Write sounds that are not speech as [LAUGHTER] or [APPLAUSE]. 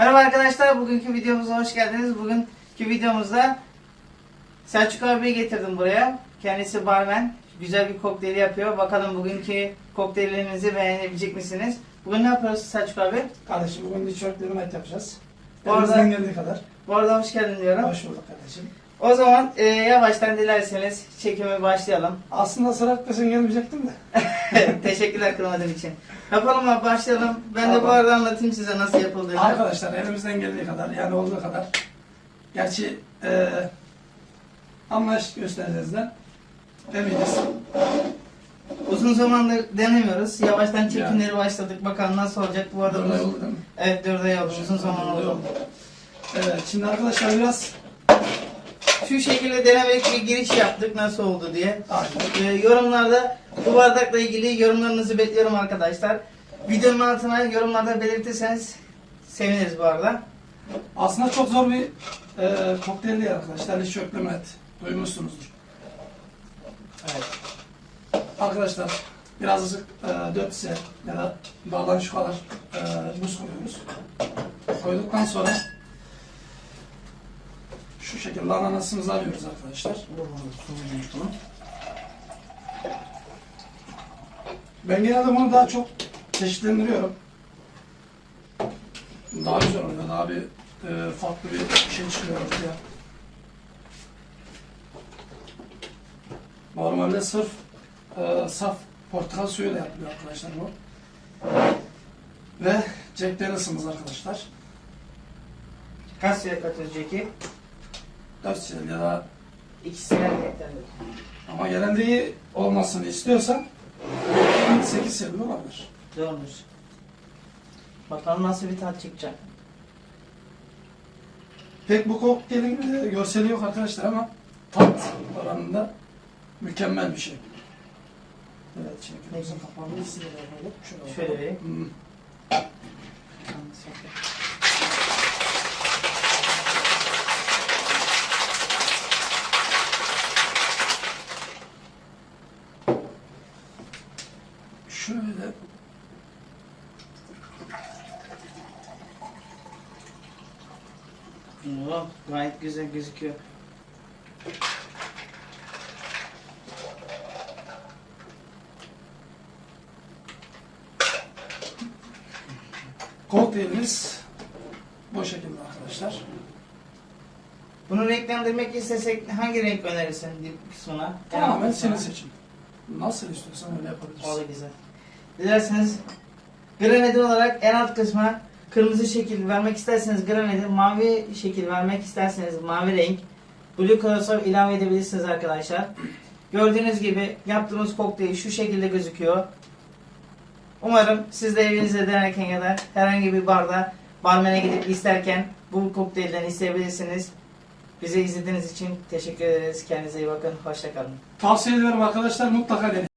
Merhaba arkadaşlar, bugünkü videomuza hoş geldiniz. Bugünkü videomuzda Selçuk abiyi getirdim buraya. Kendisi barmen. Güzel bir kokteyl yapıyor. Bakalım bugünkü kokteyllerinizi beğenebilecek misiniz? Bugün ne yapıyoruz Selçuk abi? Kardeşim bugün çörek limonat yapacağız. Bu arada- Elimizden geldiği kadar. Bu arada hoş geldin diyorum. Hoş bulduk kardeşim. O zaman e, yavaştan dilerseniz çekime başlayalım. Aslında sıra hakkısın gelmeyecektim de. [LAUGHS] Teşekkürler kırmadığın için. Yapalım abi başlayalım. Ben de bu Tamam. arada anlatayım size nasıl yapıldığını. Arkadaşlar elimizden geldiği kadar yani olduğu kadar. Gerçi e, anlayış göstereceğiz de. Eminiz. Uzun zamandır denemiyoruz. Yavaştan çekimleri başladık. Bakalım nasıl olacak. Bu arada Burada uzun- oldu değil mi? Evet dörde oldu. Uzun zaman oldu. Evet şimdi arkadaşlar biraz Şu şekilde denemek bir giriş yaptık nasıl oldu diye. Aynen. Ee, yorumlarda bu bardakla ilgili yorumlarınızı bekliyorum arkadaşlar. Videonun altına yorumlarda belirtirseniz seviniriz bu arada. Aslında çok zor bir e, kokteyl değil arkadaşlar. Hiç limonat. Duymuşsunuzdur. Evet. Arkadaşlar birazcık e, 4 ise ya da dağdan şu kadar e, buz koyuyoruz. Koyduktan sonra şu şekilde ananasımızı alıyoruz arkadaşlar. Ben genelde bunu daha çok çeşitlendiriyorum. Daha güzel oluyor. Daha bir e, farklı bir şey çıkıyor ortaya. Normalde sırf e, saf portakal suyu da yapılıyor arkadaşlar bu. Ve Jack Daniels'ımız arkadaşlar. Kaç süre katılacak ki? 4 sene ya da İkisine yeterli. ama gelendiği olmasını istiyorsan 8 sene olabilir. Doğrudur. Bakalım nasıl bir tat çıkacak. Pek bu kokteylin e, görseli yok arkadaşlar ama tat oranında mükemmel bir şey. Evet, şekerimizin kapağını şöyle, Şöyle vereyim. Hmm. Şöyle Oo, gayet güzel gözüküyor. kokteylimiz bu şekilde arkadaşlar. Bunu renklendirmek istesek hangi renk önerirsin kısmına? Tamamen senin seçim. Nasıl istiyorsan öyle yapabilirsin. O da güzel. Dilerseniz granedi olarak en alt kısma kırmızı şekil vermek isterseniz granedi, mavi şekil vermek isterseniz mavi renk, blue color ilave edebilirsiniz arkadaşlar. Gördüğünüz gibi yaptığımız kokteyl şu şekilde gözüküyor. Umarım siz de evinizde denerken ya da herhangi bir barda barmene gidip isterken bu kokteylden isteyebilirsiniz. Bizi izlediğiniz için teşekkür ederiz. Kendinize iyi bakın. Hoşçakalın. Tavsiye ederim arkadaşlar mutlaka deneyin.